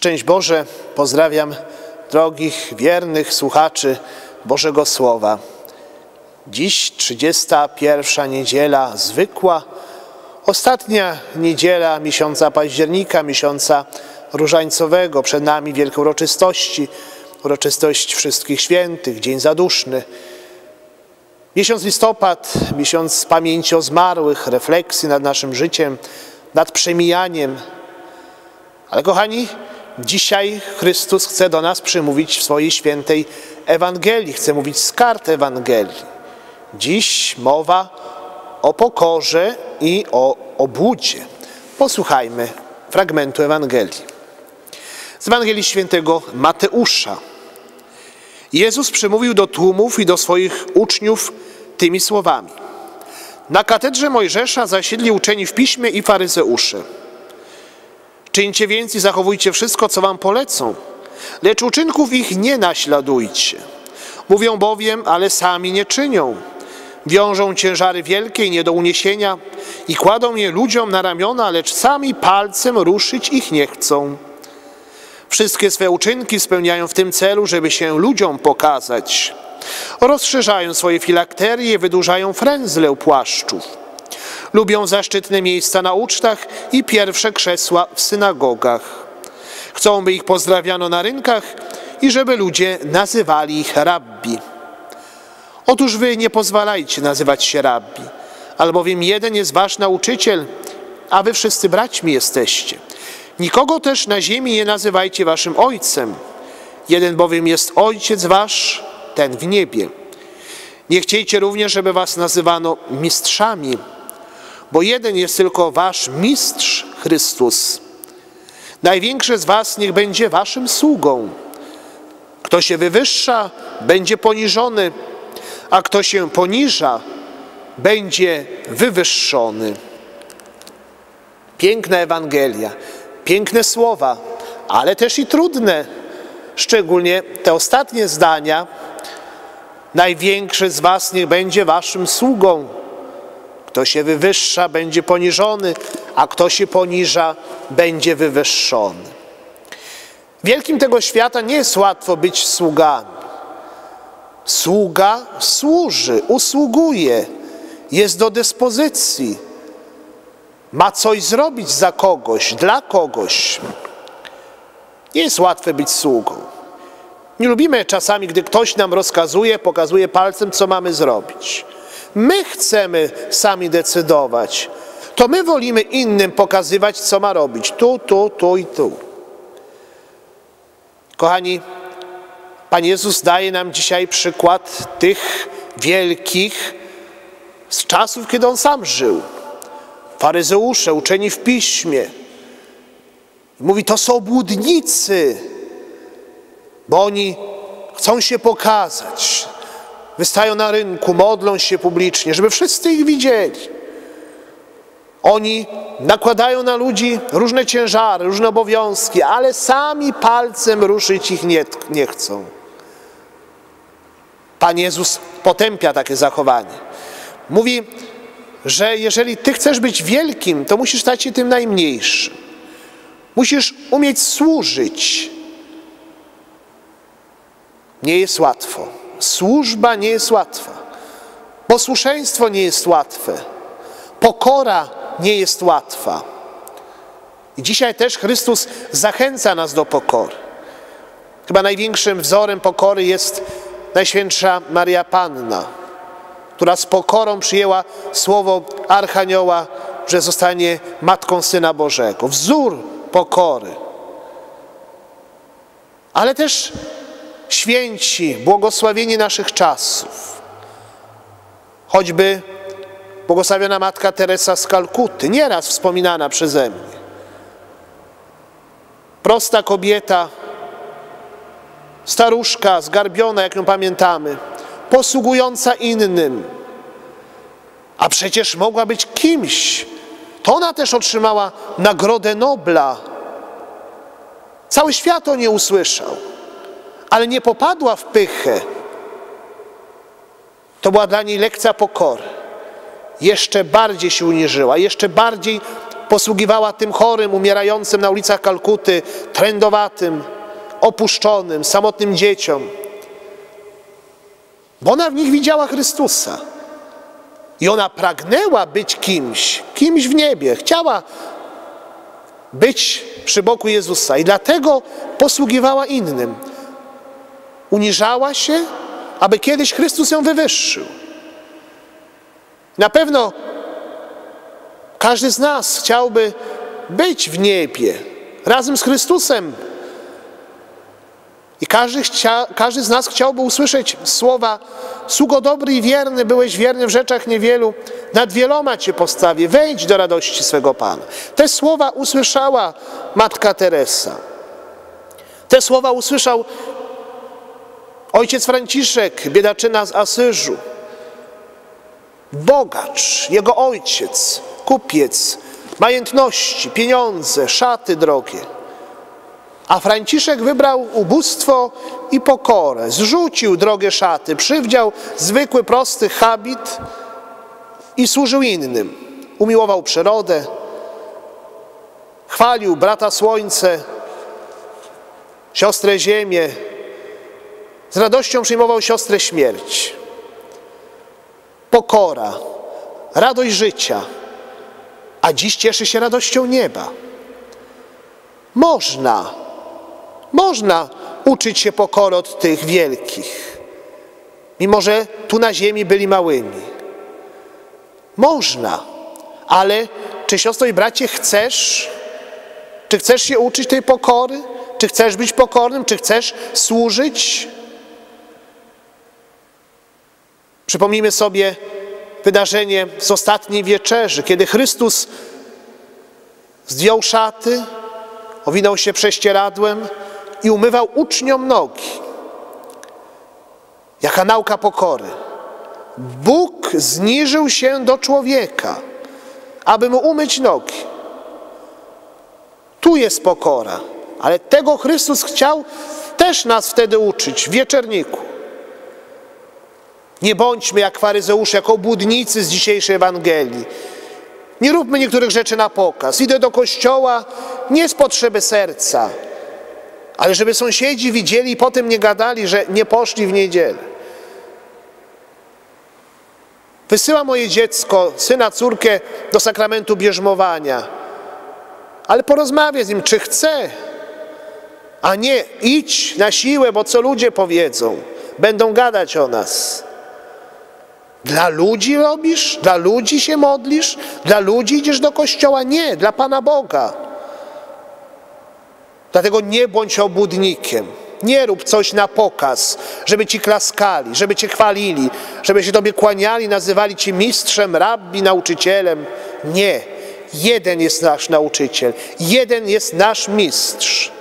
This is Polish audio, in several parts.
Szczęść Boże, pozdrawiam drogich, wiernych słuchaczy Bożego Słowa. Dziś 31 niedziela zwykła, ostatnia niedziela miesiąca października, miesiąca różańcowego. Przed nami wielkie uroczystości, uroczystość wszystkich świętych, Dzień Zaduszny. Miesiąc listopad, miesiąc pamięci o zmarłych, refleksji nad naszym życiem, nad przemijaniem. Ale kochani, Dzisiaj Chrystus chce do nas przymówić w swojej świętej Ewangelii, chce mówić z kart Ewangelii. Dziś mowa o pokorze i o obłudzie. Posłuchajmy fragmentu Ewangelii. Z Ewangelii świętego Mateusza. Jezus przemówił do tłumów i do swoich uczniów tymi słowami. Na katedrze Mojżesza zasiedli uczeni w piśmie i faryzeusze. Czyńcie więc i zachowujcie wszystko, co wam polecą, lecz uczynków ich nie naśladujcie. Mówią bowiem, ale sami nie czynią. Wiążą ciężary wielkie i nie do uniesienia i kładą je ludziom na ramiona, lecz sami palcem ruszyć ich nie chcą. Wszystkie swe uczynki spełniają w tym celu, żeby się ludziom pokazać. Rozszerzają swoje filakterie, wydłużają frędzle płaszczów Lubią zaszczytne miejsca na ucztach i pierwsze krzesła w synagogach. Chcą, by ich pozdrawiano na rynkach i żeby ludzie nazywali ich rabbi. Otóż wy nie pozwalajcie nazywać się rabbi, albowiem jeden jest wasz nauczyciel, a wy wszyscy braćmi jesteście. Nikogo też na ziemi nie nazywajcie waszym ojcem. Jeden bowiem jest ojciec wasz, ten w niebie. Nie chciejcie również, żeby was nazywano mistrzami, bo jeden jest tylko wasz mistrz Chrystus. Największy z was niech będzie waszym sługą. Kto się wywyższa, będzie poniżony, a kto się poniża, będzie wywyższony. Piękna Ewangelia, piękne słowa, ale też i trudne, szczególnie te ostatnie zdania. Największy z was niech będzie waszym sługą. Kto się wywyższa, będzie poniżony, a kto się poniża, będzie wywyższony. Wielkim tego świata nie jest łatwo być sługami. Sługa służy, usługuje, jest do dyspozycji, ma coś zrobić za kogoś, dla kogoś. Nie jest łatwe być sługą. Nie lubimy czasami, gdy ktoś nam rozkazuje, pokazuje palcem, co mamy zrobić. My chcemy sami decydować. To my wolimy innym pokazywać, co ma robić. Tu, tu, tu i tu. Kochani, Pan Jezus daje nam dzisiaj przykład tych wielkich z czasów, kiedy On sam żył. Faryzeusze, uczeni w piśmie. Mówi, to są obłudnicy, bo oni chcą się pokazać wystają na rynku, modlą się publicznie, żeby wszyscy ich widzieli. Oni nakładają na ludzi różne ciężary, różne obowiązki, ale sami palcem ruszyć ich nie, nie chcą. Pan Jezus potępia takie zachowanie. Mówi, że jeżeli ty chcesz być wielkim, to musisz stać się tym najmniejszym. Musisz umieć służyć. Nie jest łatwo. Służba nie jest łatwa. Posłuszeństwo nie jest łatwe. Pokora nie jest łatwa. I dzisiaj też Chrystus zachęca nas do pokory. Chyba największym wzorem pokory jest Najświętsza Maria Panna, która z pokorą przyjęła słowo Archanioła, że zostanie Matką Syna Bożego. Wzór pokory. Ale też święci, błogosławieni naszych czasów. Choćby błogosławiona Matka Teresa z Kalkuty, nieraz wspominana przeze mnie. Prosta kobieta, staruszka, zgarbiona, jak ją pamiętamy, posługująca innym, a przecież mogła być kimś. To ona też otrzymała Nagrodę Nobla. Cały świat o nie usłyszał ale nie popadła w pychę. To była dla niej lekcja pokory. Jeszcze bardziej się uniżyła, jeszcze bardziej posługiwała tym chorym, umierającym na ulicach Kalkuty, trędowatym, opuszczonym, samotnym dzieciom. Bo ona w nich widziała Chrystusa. I ona pragnęła być kimś, kimś w niebie. Chciała być przy boku Jezusa i dlatego posługiwała innym. Uniżała się, aby kiedyś Chrystus ją wywyższył. Na pewno każdy z nas chciałby być w niebie razem z Chrystusem. I każdy, chcia, każdy z nas chciałby usłyszeć słowa Sługo dobry i wierny, byłeś wierny w rzeczach niewielu, nad wieloma Cię postawię, wejdź do radości swego Pana. Te słowa usłyszała Matka Teresa. Te słowa usłyszał ojciec Franciszek, biedaczyna z Asyżu. Bogacz, jego ojciec, kupiec, majątności, pieniądze, szaty drogie. A Franciszek wybrał ubóstwo i pokorę. Zrzucił drogie szaty, przywdział zwykły, prosty habit i służył innym. Umiłował przyrodę, chwalił brata słońce, siostrę ziemię, z radością przyjmował siostrę śmierć. Pokora, radość życia, a dziś cieszy się radością nieba. Można, można uczyć się pokory od tych wielkich, mimo że tu na ziemi byli małymi. Można, ale czy siostro i bracie chcesz, czy chcesz się uczyć tej pokory? Czy chcesz być pokornym? Czy chcesz służyć? Przypomnijmy sobie wydarzenie z ostatniej wieczerzy, kiedy Chrystus zdjął szaty, owinął się prześcieradłem i umywał uczniom nogi. Jaka nauka pokory. Bóg zniżył się do człowieka, aby mu umyć nogi. Tu jest pokora, ale tego Chrystus chciał też nas wtedy uczyć w wieczerniku. Nie bądźmy jak faryzeusze, jak obłudnicy z dzisiejszej Ewangelii. Nie róbmy niektórych rzeczy na pokaz. Idę do kościoła nie z potrzeby serca, ale żeby sąsiedzi widzieli i potem nie gadali, że nie poszli w niedzielę. Wysyła moje dziecko, syna, córkę do sakramentu bierzmowania, ale porozmawiaj z nim, czy chce, a nie idź na siłę, bo co ludzie powiedzą, będą gadać o nas. Dla ludzi robisz? Dla ludzi się modlisz? Dla ludzi idziesz do kościoła? Nie, dla Pana Boga. Dlatego nie bądź obłudnikiem. Nie rób coś na pokaz, żeby ci klaskali, żeby cię chwalili, żeby się tobie kłaniali, nazywali cię mistrzem, rabbi, nauczycielem. Nie. Jeden jest nasz nauczyciel, jeden jest nasz mistrz.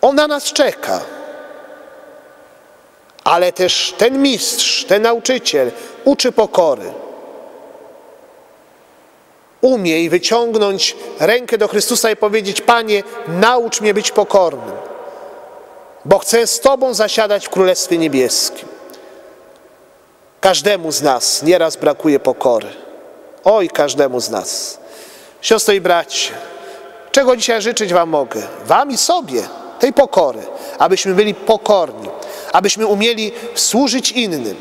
On na nas czeka. Ale też ten mistrz, ten nauczyciel uczy pokory. Umiej wyciągnąć rękę do Chrystusa i powiedzieć: Panie, naucz mnie być pokornym, bo chcę z Tobą zasiadać w Królestwie Niebieskim. Każdemu z nas nieraz brakuje pokory. Oj, każdemu z nas. Siostro i bracie, czego dzisiaj życzyć Wam mogę? Wam i sobie tej pokory, abyśmy byli pokorni, abyśmy umieli służyć innym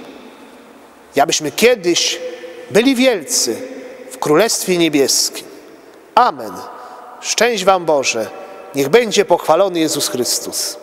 i abyśmy kiedyś byli wielcy w Królestwie Niebieskim. Amen. Szczęść Wam Boże. Niech będzie pochwalony Jezus Chrystus.